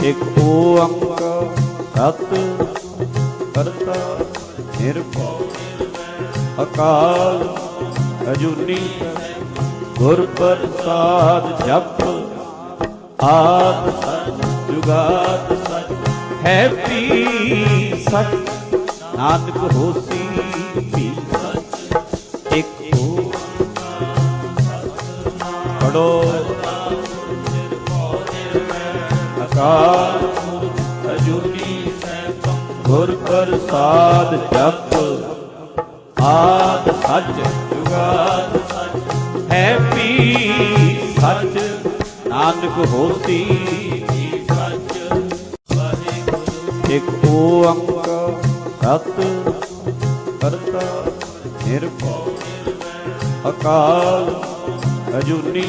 ਇਕ ਓੰਕਾਰ ਸਤ ਕਰਤਾ ਨਿਰਭਉ ਅਕਾਲ ਅਜੂਨੀ ਗੁਰ ਪ੍ਰਸਾਦ ਜਪ ਆਦ ਸਚ ਜੁਗਾਦ ਸਚ ਹੈ ਪੀ ਸਚ ਨਾਨਕ ਹੋਸੀ ਪੀ ਸਚ ਇਕ ਹੋ ਪੜੋ ਅਕਾਲ ਮੂਰਤ ਅਜੂਨੀ ਸੈਭੰ ਗੁਰ ਪ੍ਰਸਾਦ ਜਪ ਆਦ ਸੱਚ ਜੁਗਾਦ ਸੱਚ ਹੈ ਪੀ ਸੱਚ ਨਾਨਕ ਹੋਸੀ ਪੀ ਸੱਚ ਵਾਹਿਗੁਰੂ ਇਕ ਓੰਕਾਰ ਸਤ ਕਰਤਾ ਨਿਰਭਉ ਅਕਾਲ ਅਜੂਨੀ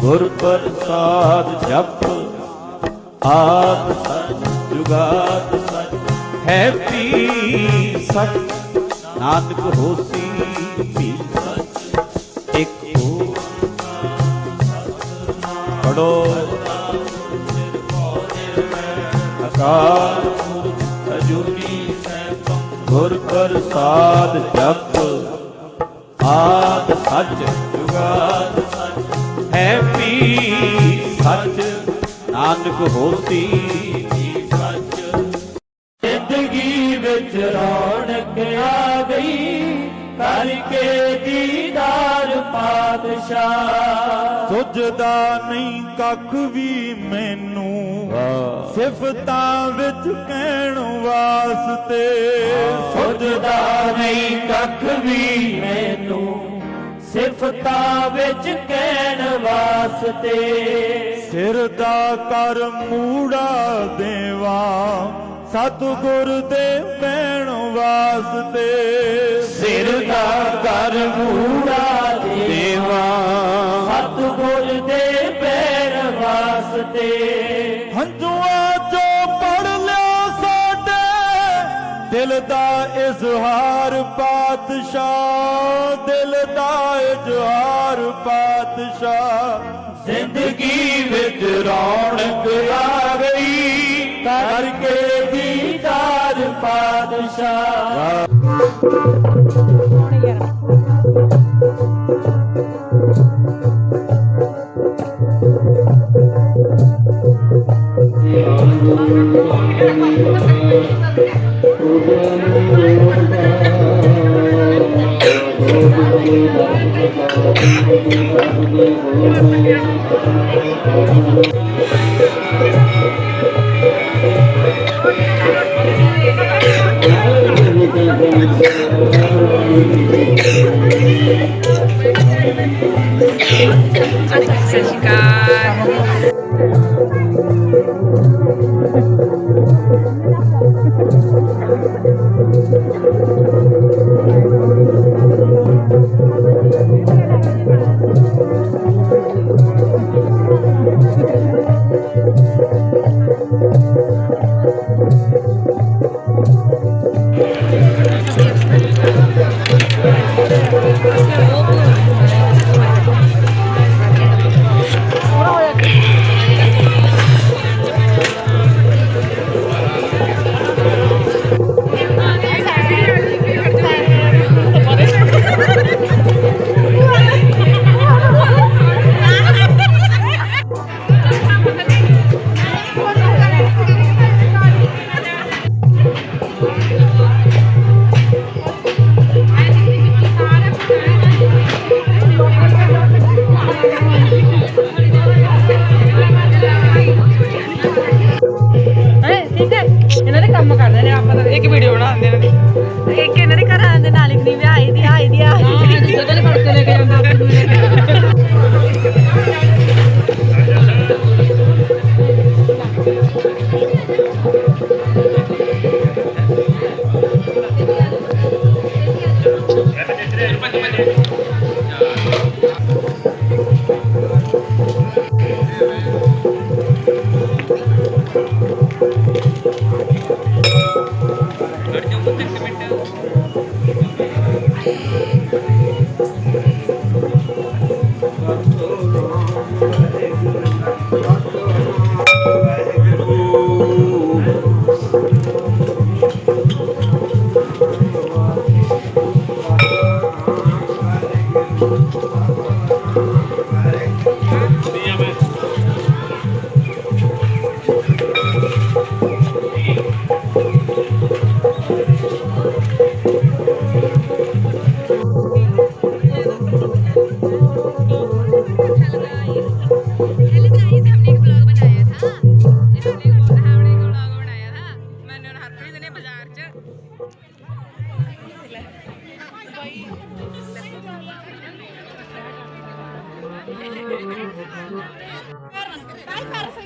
ਗੁਰ ਪ੍ਰਸਾਦ ਜਪ ਆਦ ਸੱਚ ਜੁਗਾਦ ਸੱਚ ਹੈ ਪੀ ਸੱਚ। ਨਾਨਕ ਹੋਸੀ ਪੀ ਸੱਚ। ਇਕ ਹੋ ਪੜੋ ਅਕਾਲ ਅਜੂਨੀ ਸੈਭੰ ਗੁਰ ਪ੍ਰਸਾਦ ਜਪ। ਆਦ ਸੱਚ ਜੁਗਾਦ ਸੱਚ ਹੈ ਪੀ ਸੱਚ। ਨਾਨਕ ਸੱਚ ਜ਼ਿੰਦਗੀ ਵਿੱਚ ਰੌਣਕ ਆ ਗਈ ਕਰਕੇ ਦੀਦਾਰ ਪਾਤਸ਼ਾਹ। ਸੁਝਦਾ ਨਹੀਂ ਕੱਖ ਵੀ ਮੈਨੂੰ ਸਿਫਤਾਂ ਵਿੱਚ ਕਹਿਣ ਵਾਸਤੇ। ਸੁਝਦਾ ਨਹੀਂ ਕੱਖ ਵੀ ਮੈਨੂੰ ਸਿਫਤਾਂ ਵਿੱਚ ਕਹਿਣ ਵਾਸਤੇ। ਸਿਰ ਦਾ ਕਰ ਮੂੜਾ ਦੇਵਾ ਸਤਿਗੁਰ ਦੇ ਬਹਿਣ ਵਾਸਤੇ। ਸਿਰ ਦਾ ਕਰ ਮੂੜਾ ਦੇਵਾ ਸਤਿਗੁਰ ਦੇ ਪੈਰ ਵਾਸਤੇ। ਹੰਝੂਆਂ ਚੋਂ ਪੜ ਲਿਆ ਸਾਡੇ ਦਿਲ ਦਾ ਇਜ਼ਹਾਰ ਪਾਤਸ਼ਾਹ ਦਿਲ ਦਾ ਇਜ਼ਹਾਰ ਪਾਤਸ਼ਾਹ। ਵਿੱਚ ਰੌਣਕ ਆ ਗਈ। ਕਰਕੇ ਦੀਦਾਰ ਪਾਤਸ਼ਾਹ ਸਤਿ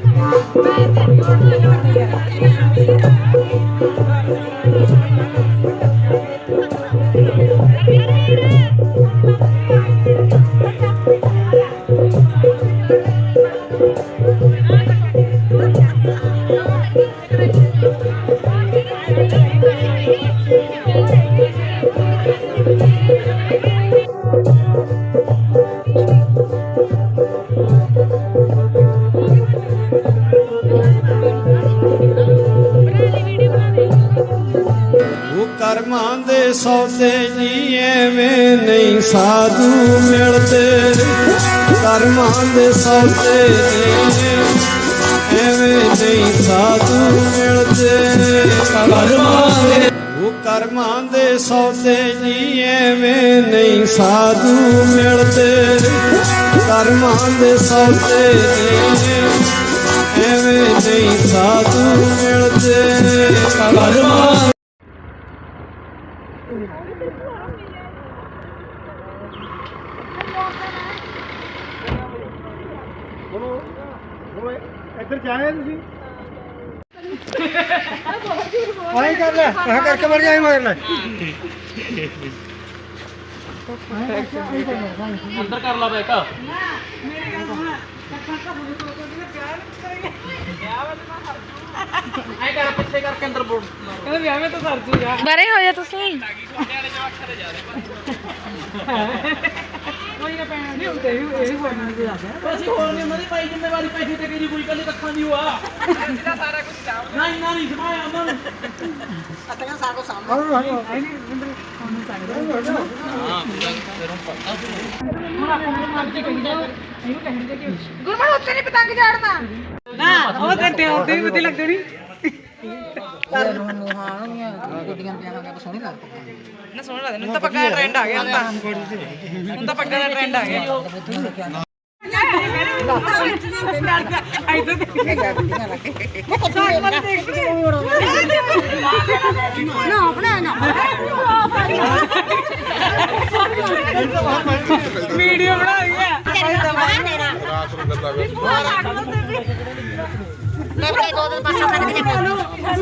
ਉਹ ਨਹੀਂ ਸਾਧੂ ਮਿਲਦੇ ਕਰਮਾਂ ਦੇ ਸੌਦੇ ਨੇ। ਐਵੇਂ ਨਹੀਂ ਸਾਧੂ ਮਿਲਦੇ। ਕਰਮਾਂ ਦੇ ਉਹ ਕਰਮਾਂ ਦੇ ਸੌਦੇ ਜੀ, ਐਵੇਂ ਨਹੀਂ ਸਾਧੂ ਮਿਲਦੇ। ਕਰਮਾਂ ਦੇ ਸੌਦੇ ਨੇ। ਐਵੇਂ ਨਹੀਂ ਸਾਧੂ ਮਿਲਦੇ। ਕਰਮਾਂ ਇੱਧਰ ਜਾਏ ਤੁਸੀਂ ਆਈ ਕਰ ਲੈ ਕਹਾ ਕਰਕੇ ਮਰ ਜਾਏ ਮਰ ਲੈ ਬਰੇ ਹੋ ਜਾ ਤੁਸੀਂ ਅਸੀਂ ਹੋਰ ਨਹੀਂ ਉਹਨਾਂ ਦੀ ਭਾਈ ਜ਼ਿੰਮੇਵਾਰੀ ਪੈਸੇ ਤੇ ਕਿਹਦੀ ਕੋਈ ਕੱਲੀ ਕੱਖਾਂ ਦੀ ਹੋਆ। ਸਾਰਾ ਕੁਝ ਨਹੀਂ ਨਾ। ਨਹੀਂ ਸਮਾਇਆ ਉਹਨਾਂ ਨੂੰ ਗੁਰਮਨ ਉੱਤੇ ਨਹੀਂ ਪਤੰਗ ਝਾੜਨਾ ਨਾ ਉਹ ਤੇ ਤੇ ਉੱਤੇ ਵੀ ਬੁੱਧੀ ਲੱਗਦੀ ਨਹੀਂ ਨਾ ਸੋਹਣਾ ਲੱਗਦਾ ਹੁਣ ਤਾਂ ਪੱਕਾ ਟ੍ਰੈਂਡ ਆ ਗਿਆ ਹੁਣ ਤਾਂ। ਹੁਣ ਤਾਂ ਪੱਕਾ ਦਾ ਟ੍ਰੈਂਡ ਆ ਗਿਆ। ਵੀਡੀਓ ਬਣਾ ਰਹੀ ਹੈ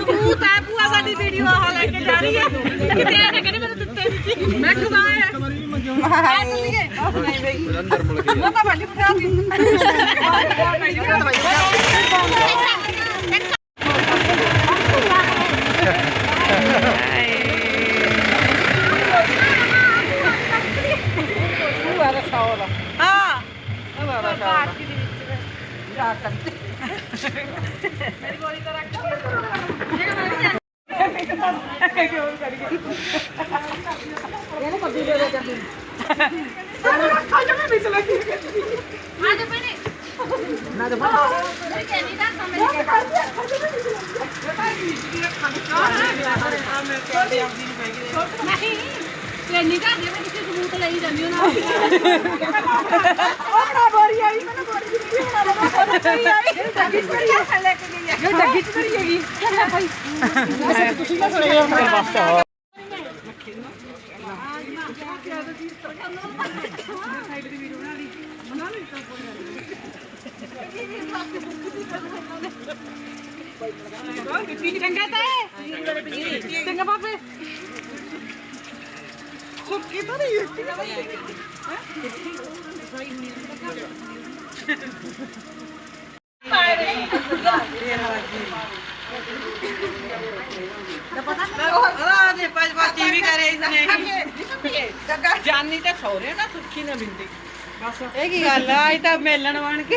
ਤੂੰ ਤਾਂ ਪੂਆ ਸਾਡੀ ਵੀਡੀਓ ਆ ਲੈ ਕੇ ਜਾ ਰਹੀ ਹੈ। ਕਿਤੇ ਆ ਨਾ ਕਹਿੰਦੇ ਮੈਨੂੰ ਦਿੱਤੇ ਦਿੱਤੀ ਮੈਂ ਖਵਾਇਆ। ਮੈਂ ਚੱਲੀਏ ਨਹੀਂ ਬਈ ਉਹ ਤਾਂ ਵੱਡੀ ਬਿਠਾ ਹਾਂ ਇਹਨੂੰ ਕੱਢੀ ਦੇ ਦੇ ਜਲਦੀ ਖਾ ਜਾ ਮੈਂ ਵਿੱਚ ਲੱਗੀ ਆ ਜਾ ਪਹਿਲੇ ਨਾ ਜਾ ਮੇਰੀ ਕਹਿੰਦੀ ਦਾ ਸਮਝ ਨਹੀਂ ਚੈਨੀ ਘਰ ਦੇ ਵਿੱਚ ਸਬੂਤ ਲਈ ਜਾਂਦੀ ਉਹਨਾਂ ਉਹ ਬੜਾ ਬੋਰੀ ਆਈ ਮੈਨੂੰ ਬੋਰੀ ਦੀ ਵੀਡੀਓ ਬਣਾ ਲਵਾ ਉਹ ਚੋਰੀ ਆਈ ਡੱਗੀ ਚ ਸੁੱਕੀ ਤਾਂ ਨਹੀਂ ਇਹ ਕੀ ਗੱਲ ਆ? ਅੱਜ ਤਾਂ ਮੇਲਣ ਬਣ ਕੇ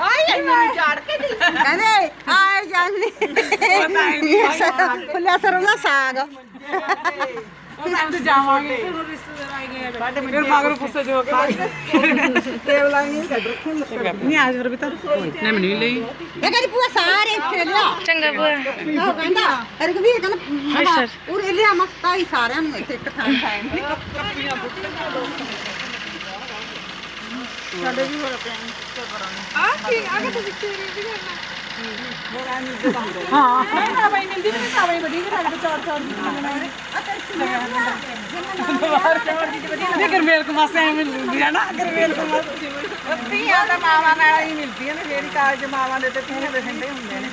ਆਈ ਮੈਨੂੰ ਝਾੜ ਕੇ ਕਹਿੰਦੇ ਆਏ ਜਾਨੀ। ਫੁੱਲਾ ਸਰੋਂ ਦਾ ਸਾਗ। ਉਹ ਜਾਵਾਂਗੇ ਫਿਰ ਮਗਰ ਪੁੱਛੇ ਜੋ ਕੇ ਤੇਵ ਲਾਂਗੇ ਕੱਢ ਰੱਖਣ ਨਹੀਂ ਆਜ ਫਿਰ ਵੀ ਤਾਂ ਨਹੀਂ ਮਨੀ ਲਈ ਇਹ ਕਹਿੰਦੀ ਪੂਰਾ ਸਾਰੇ ਇੱਥੇ ਲਿਆ ਚੰਗਾ ਬੁਆ ਉਹ ਕਹਿੰਦਾ ਰਗਵੀਰ ਕਹਿੰਦਾ ਉਰੇ ਲਿਆ ਮਸਤਾ ਹੀ ਸਾਰਿਆਂ ਨੂੰ ਇੱਥੇ ਇੱਕ ਥਾਂ ਖਾਣ ਆ ਕੀ ਆ ਕੇ ਤੁਸੀਂ ਚੋਰੀ ਵੀ ਕਰਨਾ ਹਾਂ। ਭਾਈ ਮਿਲਦੀ ਨਹੀਂ ਤਾਂ ਭਾਈ ਬੜੀ ਘਰ ਦੇ ਚੌੜ ਚੌੜ ਦੀ ਹੈ ਬਾਹਰ ਚੌੜ ਦੀ ਵਧੀਆ ਨੇ ਗਰਮੇਲ ਕਮਾਸੇ। ਐ ਮਿਲਦੀ ਹੈ ਨਾ ਗਰਮੇਲ ਕਮਾਸੇ ਧੀਆਂ ਤਾਂ ਮਾਵਾਂ ਨਾਲ ਹੀ ਮਿਲਦੀਆਂ ਨੇ ਫੇਰ ਹੀ ਕਾਲਜ ਮਾਵਾਂ ਦੇ ਤੇ ਧੀਆਂ ਦੇ ਠੰਡੇ ਹੁੰਦੇ ਨੇ